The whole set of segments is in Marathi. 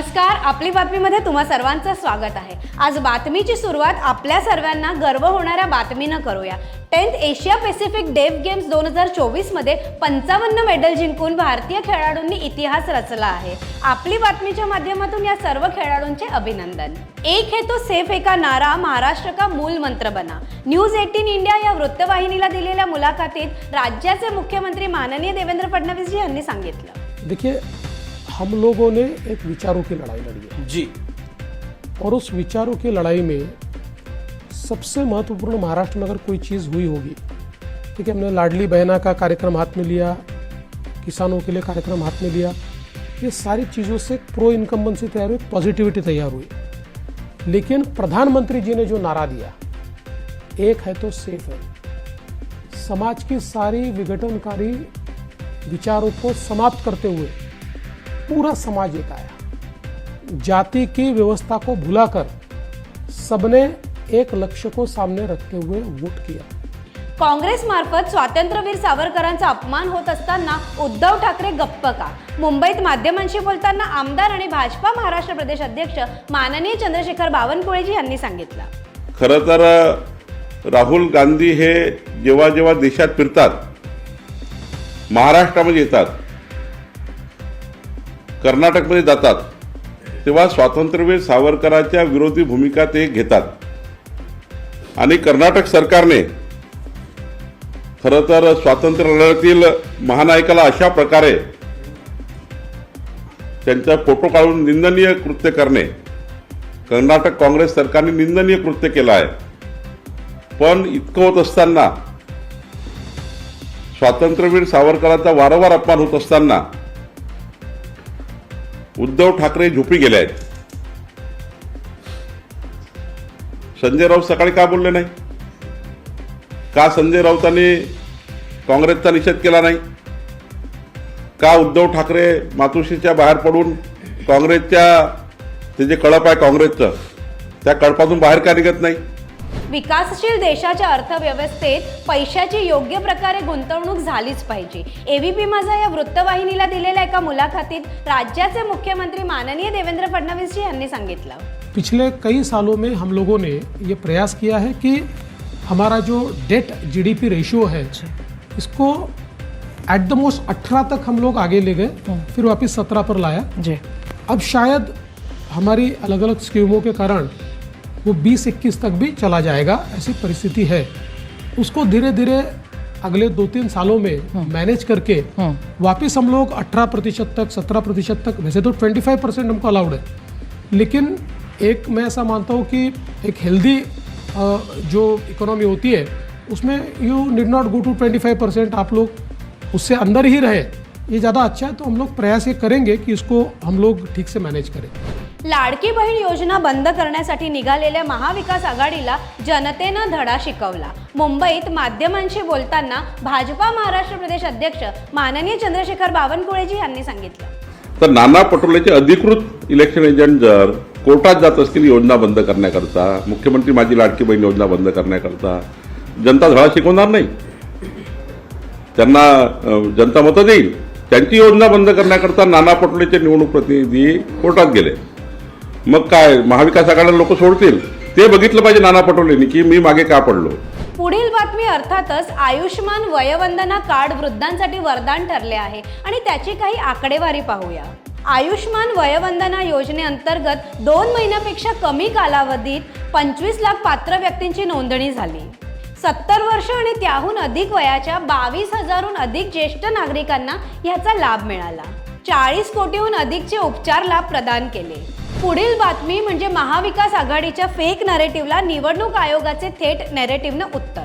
नमस्कार आपली बातमीमध्ये तुम्हा सर्वांचं स्वागत आहे. आज बातमीची सुरुवात आपल्या सर्वांना गर्व होणाऱ्या बातमीनं करूया. Tenth Asia Pacific deaf games दोन हजार चोवीसमध्ये पंचावन्न मेडल जिंकून भारतीय खेळाडूंनी इतिहास रचला आहे. आपली बातमीच्या माध्यमातून या सर्व खेळाडूंचे अभिनंदन. एक हे तो सेफ एका नारा महाराष्ट्र का मूल मंत्र बना. न्यूज एटीन इंडिया या वृत्तवाहिनीला दिलेल्या मुलाखतीत राज्याचे मुख्यमंत्री माननीय देवेंद्र फडणवीसजी यांनी सांगितलं. देखिए हम लोगों ने एक विचारों की लड़ाई लड़ी है। जी। और उस विचारों की लड़ाई में सबसे महत्वपूर्ण महाराष्ट्र में अगर कोई चीज़ हुई होगी ठीक है हमने लाडली बहना का कार्यक्रम हाथ में लिया किसानों के लिए कार्यक्रम हाथ में लिया ये सारी चीज़ों से प्रो इनकम्बेंसी तैयार हुई पॉजिटिविटी तैयार हुई। लेकिन प्रधानमंत्री जी ने जो नारा दिया एक है तो सेफ़ है। समाज की सारी विघटनकारी विचारों को समाप्त करते हुए पूरा समाज एक आया। जाति की व्यवस्था को भुलाकर सबने एक लक्ष्य को सामने रखते हुए वोट किया। काँग्रेस मार्फत स्वातंत्र्यवीर सावरकरांचा अपमान होत असताना उद्धव ठाकरे गप्प का। मुंबईत माध्यमांशी बोलताना आमदार आणि भाजपा महाराष्ट्र प्रदेश अध्यक्ष माननीय चंद्रशेखर बावनकुळेजी यांनी सांगितलं। खरं तर राहुल गांधी हे जेव्हा जेव्हा देशात फिरतात महाराष्ट्रामध्ये येतात कर्नाटकमध्ये जातात तेव्हा स्वातंत्र्यवीर सावरकरांच्या विरोधी भूमिका ते घेतात. आणि कर्नाटक सरकारने खरं तर स्वातंत्र्य लढ्यातील महानायकाला अशा प्रकारे त्यांचा फोटो काढून निंदनीय कृत्य करणे. कर्नाटक काँग्रेस सरकारने निंदनीय कृत्य केलं आहे. पण इतकं होत असताना स्वातंत्र्यवीर सावरकरांचा वारंवार अपमान होत असताना उद्धव ठाकरे झोपी गेले आहेत. संजय राऊत सकाळी का बोलले नाही? का संजय राऊतांनी काँग्रेसचा निषेध केला नाही? का उद्धव ठाकरे मातोश्रीच्या बाहेर पडून काँग्रेसच्या ते जे कळप आहे काँग्रेसचं त्या कळपातून बाहेर का निघत नाही? विकासशील देशाच्या अर्थव्यवस्थेत पैशाची योग्य प्रकारे गुंतवणूक झालीच पाहिजे. एबीपी माझा या वृत्तवाहिनीला दिलेल्या एका मुलाखतीत राज्याचे मुख्यमंत्री माननीय देवेंद्र फडणवीसजी यांनी सांगितलं. पिछले कई सालों में हम लोगों ने ये प्रयास किया है कि हमारा जो डेट जीडीपी रेशियो है इसको एट द मोस्ट 18 तक हम लोग आगे ले गए फिर वापस 17 पर लाया। जी। अब शायद हमारी अलग अलग स्कीमों के कारण वो 20-21 तक भी चला जाएगा ऐसी परिस्थिति है। उसको धीरे धीरे अगले दो तीन सालों में मैनेज करके वापस हम लोग 18 प्रतिशत तक 17 प्रतिशत तक वैसे तो 25 परसेंट हमको अलाउड है। लेकिन एक मैं ऐसा मानता हूँ कि एक हेल्दी जो इकोनॉमी होती है उसमें you need not go to 25 percent आप लोग उससे अंदर ही रहे। ये ज़्यादा अच्छा है तो हम लोग प्रयास ये करेंगे कि इसको हम लोग ठीक से मैनेज करें। लाडकी बहीण योजना बंद करण्यासाठी निघालेल्या महाविकास आघाडीला जनतेनं धडा शिकवला. मुंबईत माध्यमांशी बोलताना भाजपा महाराष्ट्र प्रदेश अध्यक्ष माननीय चंद्रशेखर बावनकुळेजी यांनी सांगितलं. तर नाना पटोलेचे अधिकृत इलेक्शन एजंट जर कोर्टात जात असतील योजना बंद करण्याकरता मुख्यमंत्री माझी लाडकी बहीण योजना बंद करण्याकरता जनता धडा शिकवणार नाही. त्यांना जनता मतं देईल. त्यांची योजना बंद करण्याकरता नाना पटोलेचे निवडणूक प्रतिनिधी कोर्टात गेले. मग काय महाविकास आघाडीला लोक सोडतील? ते बघितलं पाहिजे नाना पटोलेंनी की मी मागे का पडलो. पुढील बातमी अर्थातच आयुष्मान वयवंदना कार्ड वृद्धांसाठी वरदान ठरले आहे. आणि त्याची काही आकडेवारी पाहूया. आयुष्मान वयवंदना योजनेअंतर्गत दोन महिन्यापेक्षा कमी कालावधीत पंचवीस लाख पात्र व्यक्तींची नोंदणी झाली. सत्तर वर्ष आणि त्याहून अधिक वयाच्या बावीस हजारहून अधिक ज्येष्ठ नागरिकांना ह्याचा लाभ मिळाला. चाळीस कोटीहून अधिकचे उपचार लाभ प्रदान केले. पुढील बातमी म्हणजे महाविकास आघाडीच्या फेक नरेटिव्हला निवडणूक आयोगाचे थेट नेरेटिव्हनं उत्तर.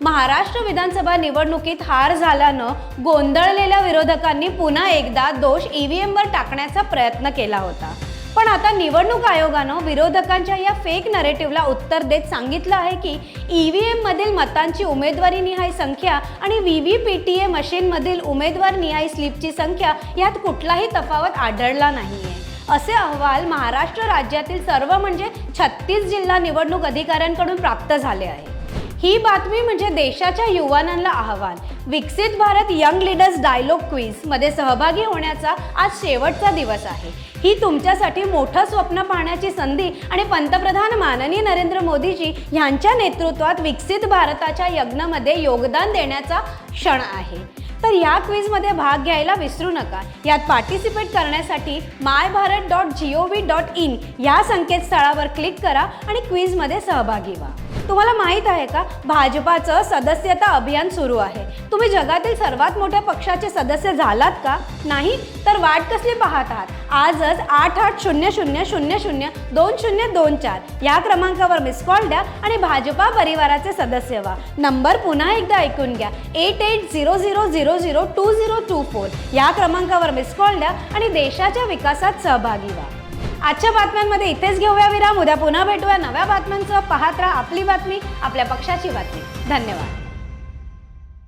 महाराष्ट्र विधानसभा निवडणुकीत हार झाल्यानं गोंधळलेल्या विरोधकांनी पुन्हा एकदा दोष ईव्हीएमवर टाकण्याचा प्रयत्न केला होता. पण आता निवडणूक आयोगानं विरोधकांच्या या फेक नरेटिव्हला उत्तर देत सांगितलं आहे की ई व्ही मधील मतांची उमेदवारी निहाय संख्या आणि V V P T A मशीनमधील उमेदवार निहाय स्लिपची संख्या यात कुठलाही तफावत आढळला नाहीये. असे अहवाल महाराष्ट्र राज्यातील सर्व म्हणजे छत्तीस जिल्हा निवडणूक अधिकाऱ्यांकडून प्राप्त झाले आहे ही बातमी म्हणजे देशाच्या युवानांना आव्हान. विकसित भारत यंग लीडर्स डायलॉग क्वीजमध्ये सहभागी होण्याचा आज शेवटचा दिवस आहे. ही तुमच्यासाठी मोठं स्वप्न पाहण्याची संधी आणि पंतप्रधान माननीय नरेंद्र मोदीजी यांच्या नेतृत्वात विकसित भारताच्या यज्ञामध्ये योगदान देण्याचा क्षण आहे. तर या क्विजमध्ये भाग घ्यायला विसरू नका. यात पार्टिसिपेट करण्यासाठी my Bharat dot G O V dot in या संकेतस्थळावर क्लिक करा आणि क्विजमध्ये सहभागी व्हा. तुम्हाला माहीत आहे का? भाजपाचं सदस्यता अभियान सुरू आहे. तुम्ही जगातील सर्वात मोठ्या पक्षाचे सदस्य झालात का? नाही? तर वाट कसली पाहत आहात? आजच आठ आठ शून्य शून्य शून्य शून्य दोन शून्य दोन चार या क्रमांकावर मिस कॉल द्या आणि भाजपा परिवाराचे सदस्य व्हा. नंबर पुन्हा एकदा ऐकून घ्या. Eight eight zero zero zero zero two zero two four या क्रमांकावर मिस कॉल द्या आणि देशाच्या विकासात सहभागी व्हा. आजच्या बातम्यांमध्ये इथेच घेऊया विराम. उद्या पुन्हा भेटूया नव्या बातम्यांचं पाहत राहा आपली बातमी आपल्या पक्षाची बातमी. धन्यवाद.